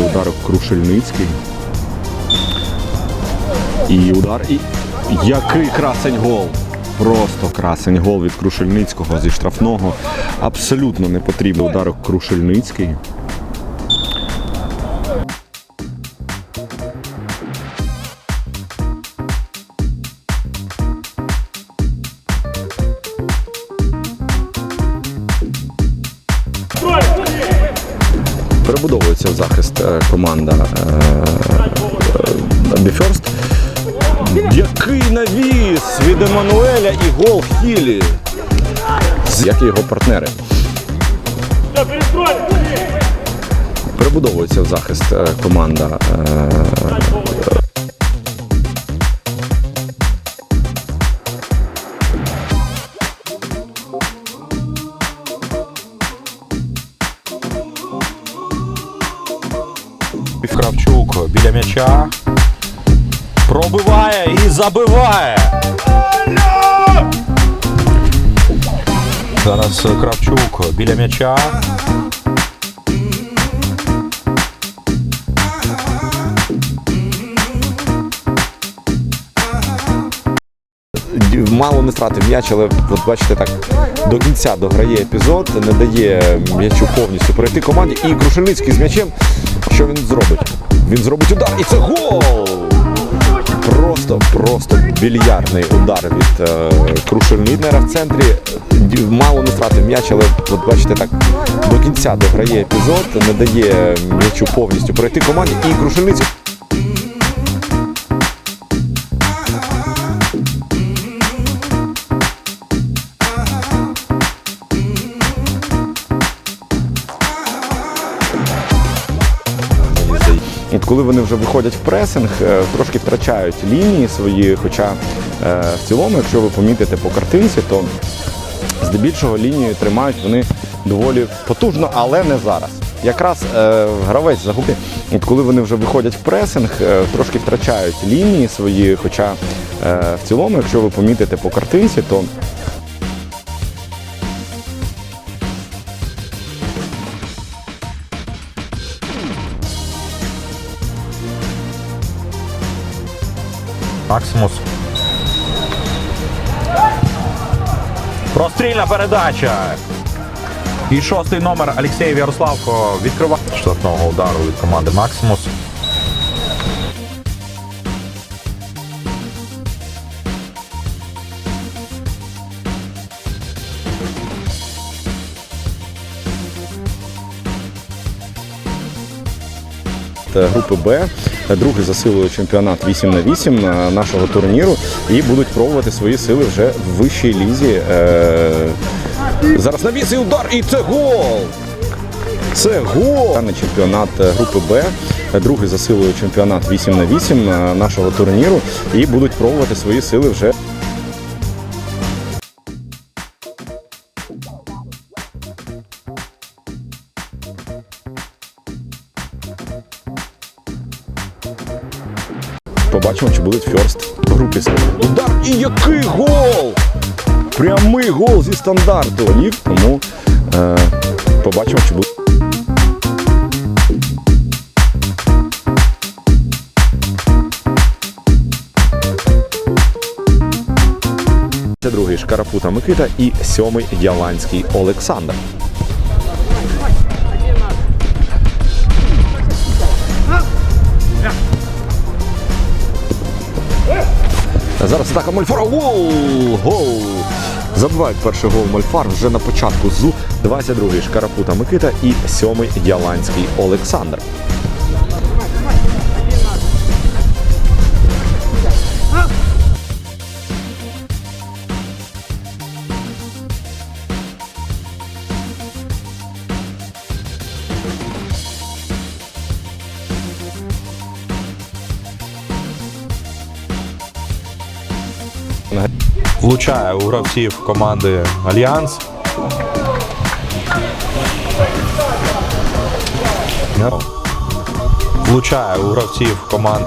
Удар Крушельницький. І удар. І який красень гол! Просто красень гол від Крушельницького зі штрафного. Абсолютно не потрібний удар Крушельницький. Перебудовується в захист е, команда Біферст. Який навіс від Еммануеля і гол Хілі. Як і його партнери. Перебудовується в захист е, команда Кравчук біля м'яча. Пробиває і забиває. Зараз Кравчук біля м'яча. мало не втратив м'яч, але от бачите так до кінця дограє епізод, не дає м'ячу повністю пройти команді. І Крушельницький з м'ячем. Що він зробить? Він зробить удар, і це гол! Просто, просто більярдний удар від е, Крушельніднера в центрі. Мало не втратив м'яч, але от бачите так до кінця дограє епізод, не дає м'ячу повністю пройти команді. І Крушельницький. От коли вони вже виходять в пресинг, е, трошки втрачають лінії свої. Хоча е, в цілому, якщо ви помітите по картинці, то здебільшого лінію тримають вони доволі потужно, але не зараз. Якраз е, гравець загубив. От коли вони вже виходять в пресинг, е, трошки втрачають лінії свої. Хоча е, в цілому, якщо ви помітите по картинці, то Максимус. Прострільна передача. І шостий номер Олексій Ярославко відкриває штрафного удару від команди Максимус. Групи Б, е, другий за силою чемпіонат 8 на 8 е, нашого турніру і будуть пробувати свої сили вже в вищій лізі. Е, Зараз навіс удар, і це гол! Це гол! Даний чемпіонат е, групи Б, е, другий за силою чемпіонат 8 на 8 е, нашого турніру і будуть пробувати свої сили вже. Побачимо, чи будуть фьорст в групі. Удар і який гол! Прямий гол зі стандарту. Голів, Тому е, побачимо, чи буде. Це другий Шкарапута Микита і сьомий Яланський Олександр. Атака Мольфара. Гол! Гол! Забивають перший гол Мольфар вже на початку ЗУ. 22-й Шкарапута Микита і 7-й Яланський Олександр. Влучає у гравців команди Альянс. Влучає у гравців команд